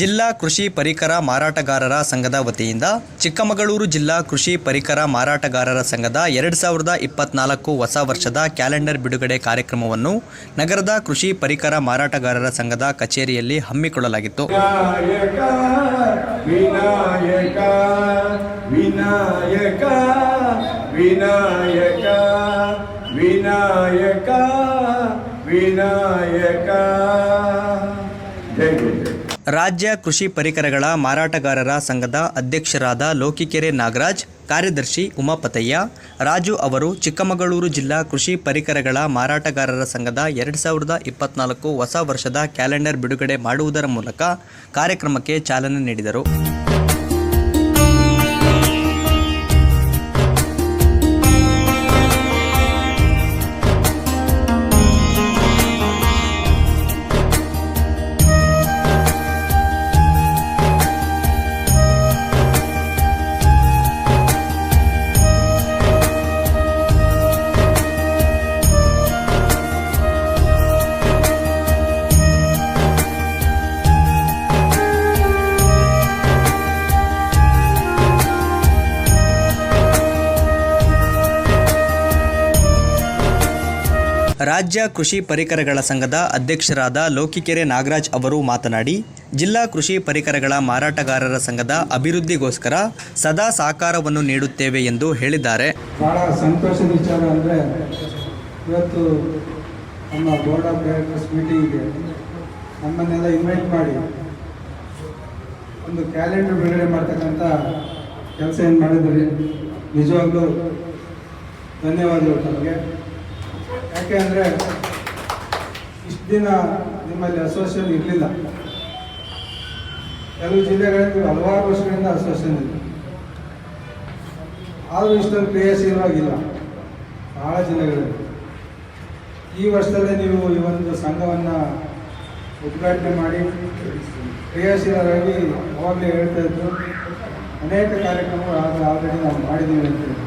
ಜಿಲ್ಲಾ ಕೃಷಿ ಪರಿಕರ ಮಾರಾಟಗಾರರ ಸಂಘದ ವತಿಯಿಂದ ಚಿಕ್ಕಮಗಳೂರು ಜಿಲ್ಲಾ ಕೃಷಿ ಪರಿಕರ ಮಾರಾಟಗಾರರ ಸಂಘದ ಎರಡು ಸಾವಿರದ ಇಪ್ಪತ್ನಾಲ್ಕು ಹೊಸ ವರ್ಷದ ಕ್ಯಾಲೆಂಡರ್ ಬಿಡುಗಡೆ ಕಾರ್ಯಕ್ರಮವನ್ನು ನಗರದ ಕೃಷಿ ಪರಿಕರ ಮಾರಾಟಗಾರರ ಸಂಘದ ಕಚೇರಿಯಲ್ಲಿ ಹಮ್ಮಿಕೊಳ್ಳಲಾಗಿತ್ತು ವಿನಾಯಕ ವಿನಾಯಕ ವಿನಾಯಕ ವಿನಾಯಕ ಜೈ ಗುರು ರಾಜ್ಯ ಕೃಷಿ ಪರಿಕರಗಳ ಮಾರಾಟಗಾರರ ಸಂಘದ ಅಧ್ಯಕ್ಷರಾದ ಲೋಕಿಕೆರೆ ನಾಗರಾಜ್, ಕಾರ್ಯದರ್ಶಿ ಉಮಾಪತಯ್ಯ, ರಾಜು ಅವರು ಚಿಕ್ಕಮಗಳೂರು ಜಿಲ್ಲಾ ಕೃಷಿ ಪರಿಕರಗಳ ಮಾರಾಟಗಾರರ ಸಂಘದ ಎರಡು ಸಾವಿರದ ಇಪ್ಪತ್ನಾಲ್ಕು ಹೊಸ ವರ್ಷದ ಕ್ಯಾಲೆಂಡರ್ ಬಿಡುಗಡೆ ಮಾಡುವುದರ ಮೂಲಕ ಕಾರ್ಯಕ್ರಮಕ್ಕೆ ಚಾಲನೆ ನೀಡಿದರು. ರಾಜ್ಯ ಕೃಷಿ ಪರಿಕರಗಳ ಸಂಘದ ಅಧ್ಯಕ್ಷರಾದ ಲೋಕಿಕೆರೆ ನಾಗರಾಜ್ ಅವರು ಮಾತನಾಡಿ, ಜಿಲ್ಲಾ ಕೃಷಿ ಪರಿಕರಗಳ ಮಾರಾಟಗಾರರ ಸಂಘದ ಅಭಿವೃದ್ಧಿಗೋಸ್ಕರ ಸದಾ ಸಹಕಾರವನ್ನು ನೀಡುತ್ತೇವೆ ಎಂದು ಹೇಳಿದ್ದಾರೆ. ಬಹಳ ಸಂತೋಷದ ವಿಚಾರ ಅಂದರೆ ಇವತ್ತು ನಮ್ಮ ಬೋರ್ಡ್ ಆಫ್ ಡೈರೆಕ್ಟರ್ಸ್ ಮೀಟಿಂಗಿಗೆ ನಮ್ಮನ್ನೆಲ್ಲ ಇನ್ವೈಟ್ ಮಾಡಿ ಒಂದು ಕ್ಯಾಲೆಂಡರ್ ಬಿಡುಗಡೆ ಮಾಡ್ತಕ್ಕಂಥ ಕೆಲಸ ಏನು ಮಾಡಿದ್ರಿ ನಿಜವಾಗ್ಲೂ ಧನ್ಯವಾದಗಳು ತಮಗೆ. ಯಾಕೆ ಅಂದರೆ, ಇಷ್ಟು ದಿನ ನಿಮ್ಮಲ್ಲಿ ಅಸೋಸಿಯೇಷನ್ ಇರಲಿಲ್ಲ. ಕೆಲವು ಜಿಲ್ಲೆಗಳಲ್ಲಿ ಹಲವಾರು ವರ್ಷಗಳಿಂದ ಅಸೋಸಿಯೇಷನ್ ಇದೆ ಆದರೂ ಇಷ್ಟೊಂದು ಕ್ರಿಯಾಶೀಲವಾಗಿಲ್ಲ ಬಹಳ ಜಿಲ್ಲೆಗಳಲ್ಲಿ. ಈ ವರ್ಷದಲ್ಲೇ ನೀವು ಈ ಒಂದು ಸಂಘವನ್ನು ಉದ್ಘಾಟನೆ ಮಾಡಿ ಕ್ರಿಯಾಶೀಲರಾಗಿ ಅವಾಗಲೇ ಹೇಳ್ತಾ ಇದ್ರು, ಅನೇಕ ಕಾರ್ಯಕ್ರಮಗಳು ಆಲ್ರೆಡಿ ನಾವು ಮಾಡಿದ್ದೀವಿ ಅಂತ ಹೇಳಿ.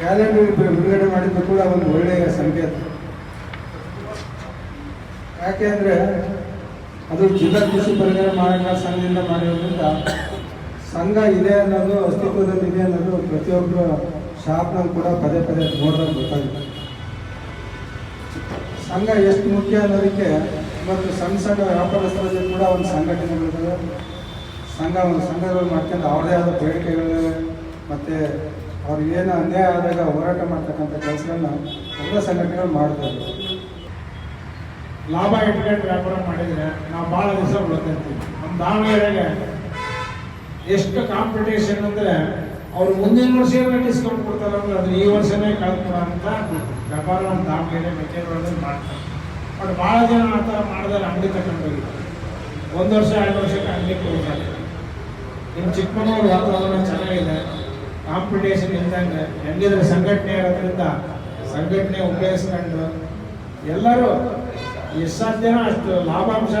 ಕ್ಯಾಲೆಂಡರ್ ಬಿಡುಗಡೆ ಮಾಡಿದ್ದು ಕೂಡ ಒಂದು ಒಳ್ಳೆಯ ಸಂಕೇತ. ಯಾಕೆಂದ್ರೆ ಅದು ಜಿಲ್ಲಾ ಕೃಷಿ ಪರಿಹಾರ ಮಾರಾಟ ಸಂಘದಿಂದ ಮಾಡಿರೋದ್ರಿಂದ ಸಂಘ ಇದೆ ಅನ್ನೋದು, ಅಸ್ತಿತ್ವದಲ್ಲಿ ಇದೆ ಅನ್ನೋದು ಪ್ರತಿಯೊಬ್ಬರು ಶಾಪ್ನಲ್ಲಿ ಕೂಡ ಪದೇ ಪದೇ ನೋಡಿದಾಗ ಗೊತ್ತಾಗುತ್ತೆ. ಸಂಘ ಎಷ್ಟು ಮುಖ್ಯ ಅನ್ನೋದಕ್ಕೆ ಇವತ್ತು ಸಣ್ಣ ಸಣ್ಣ ವ್ಯಾಪಾರಸ್ಥರಲ್ಲಿ ಕೂಡ ಒಂದು ಸಂಘಟನೆಗಳಿದ್ದಾವೆ ಸಂಘ ಒಂದು ಸಂಘಗಳು ಮಾಡ್ಕೊಂಡು ಅವ್ರದೇ ಆದ ಬೇಡಿಕೆಗಳಿವೆ ಮತ್ತು ಅವ್ರಿಗೆ ಏನು ಅನ್ಯಾಯ ಆದಾಗ ಹೋರಾಟ ಮಾಡ್ತಕ್ಕಂಥ ಕೆಲಸಗಳನ್ನ ಎಲ್ಲ ಸಂಘಟನೆಗಳು ಮಾಡ್ತಾರೆ ಲಾಭ ಇಟ್ಕೊಂಡು ವ್ಯಾಪಾರ ಮಾಡಿದರೆ ನಾವು ಭಾಳ ದಿವಸ ಉಳ್ಕೊಂತೀವಿ ನಮ್ಮ ದಾವಣಗೆರೆಗೆ ಎಷ್ಟು ಕಾಂಪಿಟೇಷನ್ ಅಂದರೆ ಅವ್ರು ಮುಂದಿನ ವರ್ಷ ಏನೋ ಡಿಸ್ಕೌಂಟ್ ಕೊಡ್ತಾರೆ ಅಂದ್ರೆ ಅದು ಈ ವರ್ಷನೇ ಕಳ್ಕೊಳ್ಳೋಂಥ ವ್ಯಾಪಾರ ನಮ್ಮ ದಾವಣಗೆರೆ ಮೆಟೀರಿಯಲ್ ಮಾಡ್ತಾರೆ. ಬಟ್ ಭಾಳ ಜನ ಆ ಥರ ಮಾಡಿದ್ರೆ ಅಂಗಡಿ ತಗೊಂಡು ಹೋಗಿದ್ದಾರೆ. ಒಂದು ವರ್ಷ, ಎರಡು ವರ್ಷಕ್ಕೆ ಅಂಗಡಿ ಕೊಡ್ತಾರೆ ನಿಮ್ಮ ಚಿಕ್ಕಮಗಳೂರು ವಾತಾವರಣ ಚೆನ್ನಾಗಿದೆ. ಕಾಂಪಿಟೇಷನ್ ಇದ್ದಂಗೆ ಹೆಂಗಿದ್ರೆ ಸಂಘಟನೆ ಇರೋದ್ರಿಂದ ಸಂಘಟನೆ ಉಪಯೋಗಿಸ್ಕೊಂಡು ಎಲ್ಲರೂ ಎಷ್ಟು ಸಾಧ್ಯನೋ ಅಷ್ಟು ಲಾಭಾಂಶ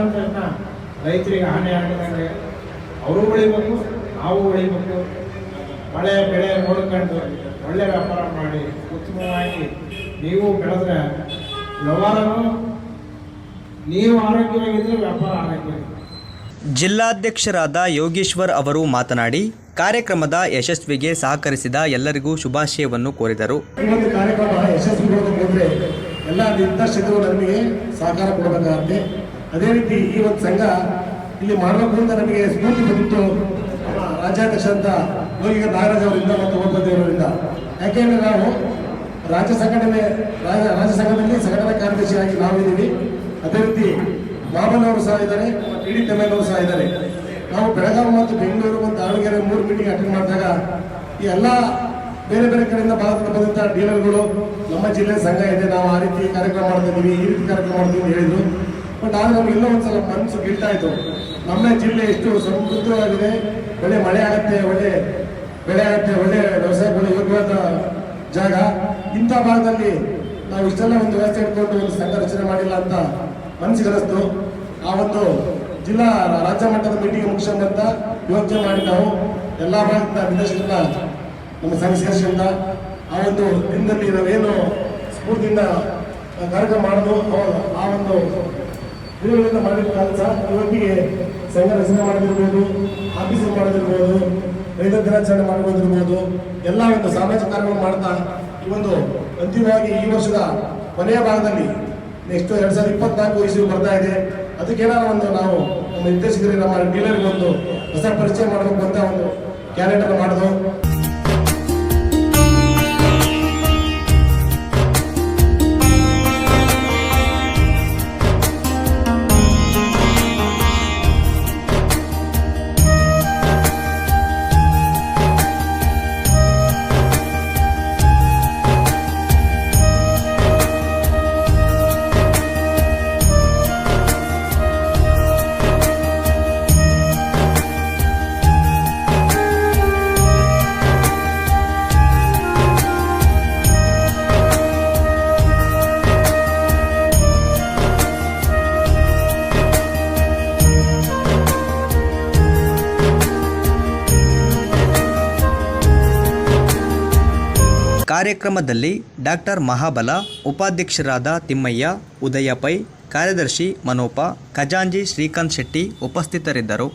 ರೈತರಿಗೆ ಹಾನಿ ಆಗದಂಗೆ ಅವರು ಉಳಿಬೇಕು, ನಾವು ಉಳಿಬೇಕು. ಮಳೆ, ಬೆಳೆ ನೋಡ್ಕೊಂಡು ಒಳ್ಳೆ ವ್ಯಾಪಾರ ಮಾಡಿ ಉತ್ತಮವಾಗಿ ನೀವು ಬೆಳೆದ್ರೆ ವ್ಯವಹಾರನೂ ನೀವು ಆರೋಗ್ಯವಾಗಿದ್ದರೆ ವ್ಯಾಪಾರ ಆರೋಗ್ಯವಾಗಿ ಜಿಲ್ಲಾಧ್ಯಕ್ಷರಾದ ಯೋಗೇಶ್ವರ್ ಅವರು ಮಾತನಾಡಿ ಕಾರ್ಯಕ್ರಮದ ಯಶಸ್ವಿಗೆ ಸಹಕರಿಸಿದ ಎಲ್ಲರಿಗೂ ಶುಭಾಶಯವನ್ನು ಕೋರಿದರು. ಕಾರ್ಯಕ್ರಮ ಎಲ್ಲ ನಿರ್ದೇಶಕರು ನಮಗೆ ಸಹಕಾರ ಕೊಡಬೇಕಾಗುತ್ತೆ. ಅದೇ ರೀತಿ ಈ ಒಂದು ಸಂಘ ಇಲ್ಲಿ ಮಾಡಬೇಕು ನಮಗೆ ಸ್ಫೂರ್ತಿ ಬಂದಿತ್ತು. ರಾಜ್ಯಾಧ್ಯಕ್ಷ ಅಂತ ಯೋಗಿಗ ನಾಗರಾಜ್ ಅವರಿಂದ ಮತ್ತು ಓಪತಿ ಅವರಿಂದ. ಯಾಕೆಂದ್ರೆ ನಾವು ರಾಜ್ಯ ಸಂಘಟನೆ, ರಾಜ್ಯ ಸಂಘದಲ್ಲಿ ಸಂಘಟನಾ ಕಾರ್ಯದರ್ಶಿಯಾಗಿ ನಾವಿದ್ದೀವಿ. ಅದೇ ರೀತಿ ಬಾಬನ್ ಅವರು ಸಹ ಇದ್ದಾರೆ, ಇಡೀ ತಮ್ಮನವರು ಸಹ ಇದ್ದಾರೆ. ನಾವು ಬೆಳಗಾವಿ ಮತ್ತು ಬೆಂಗಳೂರು ಮತ್ತು ದಾವಣಗೆರೆ ಮೂರು ಮೀಟಿಂಗ್ ಅಟೆಂಡ್ ಮಾಡಿದಾಗ ಈ ಎಲ್ಲ ಬೇರೆ ಬೇರೆ ಕಡೆಯಿಂದ ಭಾರತದ ಬಂದಂತಹ ಡೀಲರ್ಗಳು ನಮ್ಮ ಜಿಲ್ಲೆ ಸಂಘ ಇದೆ, ನಾವು ಆ ರೀತಿ ಕಾರ್ಯಕ್ರಮ ಮಾಡ್ತಾ ಇದ್ದೀವಿ, ಈ ರೀತಿ ಕಾರ್ಯಕ್ರಮ ಮಾಡ್ತೀವಿ ಅಂತ ಹೇಳಿದ್ರು. ಬಟ್ ಆಗ ನಮ್ಗೆ ಎಲ್ಲೋ ಒಂದ್ಸಲ ಮನಸ್ಸು ಗಿಲ್ತಾ ಇತ್ತು. ನಮ್ಮ ಜಿಲ್ಲೆ ಎಷ್ಟು ಸಮೃದ್ಧವಾಗಿದೆ, ಒಳ್ಳೆ ಮಳೆ ಆಗತ್ತೆ, ಒಳ್ಳೆ ಬೆಳೆ ಆಗತ್ತೆ, ಒಳ್ಳೆ ವ್ಯವಸಾಯ ಒಳ್ಳೆ ಯೋಗ್ಯವಾದ ಜಾಗ. ಇಂಥ ಭಾಗದಲ್ಲಿ ನಾವು ಇಷ್ಟೆಲ್ಲ ಒಂದು ವ್ಯವಸ್ಥೆ ಇಟ್ಕೊಂಡು ಒಂದು ಸಂಘ ರಚನೆ ಮಾಡಿಲ್ಲ ಅಂತ ಮನಸ್ಸಿಗೆ ಆ ಒಂದು ಜಿಲ್ಲಾ ರಾಜ್ಯ ಮಟ್ಟದ ಮೀಟಿಂಗ್ ಮುಗಿಸ್ಕೊಂಡಂತ ಯೋಚನೆ ಮಾಡಿ ನಾವು ಎಲ್ಲ ಭಾಗದ ನಿರ್ದೇಶಕರನ್ನ ನಮ್ಮ ಸೇರಿಸಿಕೊಂಡ ಆ ಒಂದು ದಿನದಲ್ಲಿ ನಾವೇನು ಸ್ಫೂರ್ತಿಯಿಂದ ಕಾರ್ಯಕ್ರಮ ಮಾಡೋದು ಆ ಒಂದು ದಿನಗಳಿಂದ ಮಾಡಿದ ಕೆಲಸ ಇವತ್ತಿಗೆ ಸಂಘ ರಚನೆ ಮಾಡದಿರ್ಬೋದು ಆಫೀಸ್ ಮಾಡೋದಿರ್ಬೋದು ರೈತ ದಿನಾಚರಣೆ ಮಾಡೋದಿರ್ಬೋದು ಎಲ್ಲ ಒಂದು ಸಾಮಾಜಿಕ ಕಾರ್ಯಗಳು ಮಾಡ್ತಾ ಈ ಒಂದು ಅಂತಿಮವಾಗಿ ಈ ವರ್ಷದ ಕೊನೆಯ ಭಾಗದಲ್ಲಿ ನೆಕ್ಸ್ಟ್ ಎರಡು ಸಾವಿರದ ಇಪ್ಪತ್ನಾಲ್ಕು ಇಸ್ವಿ ಬರ್ತಾ ಇದೆ. ಅದಕ್ಕೇನಾದ್ರು ಒಂದು ನಾವು ನಮ್ಮ ನಿರ್ದೇಶಕರಿಗೆ ನಮ್ಮ ಡೀಲರ್ಗೆ ಒಂದು ಹೊಸ ಪರಿಚಯ ಮಾಡಬೇಕು ಅಂತ ಒಂದು ಕ್ಯಾಲೆಂಡರ್ ಮಾಡಿದ್ರು ಕಾರ್ಯಕ್ರಮದಲ್ಲಿ ಡಾಕ್ಟರ್ ಮಹಾಬಲ ಉಪಾಧ್ಯಕ್ಷರಾದ ತಿಮ್ಮಯ್ಯ ಉದಯ ಪೈ ಕಾರ್ಯದರ್ಶಿ ಮನೋಪ ಖಜಾಂಜಿ ಶ್ರೀಕಾಂತ್ ಶೆಟ್ಟಿ ಉಪಸ್ಥಿತರಿದ್ದರು.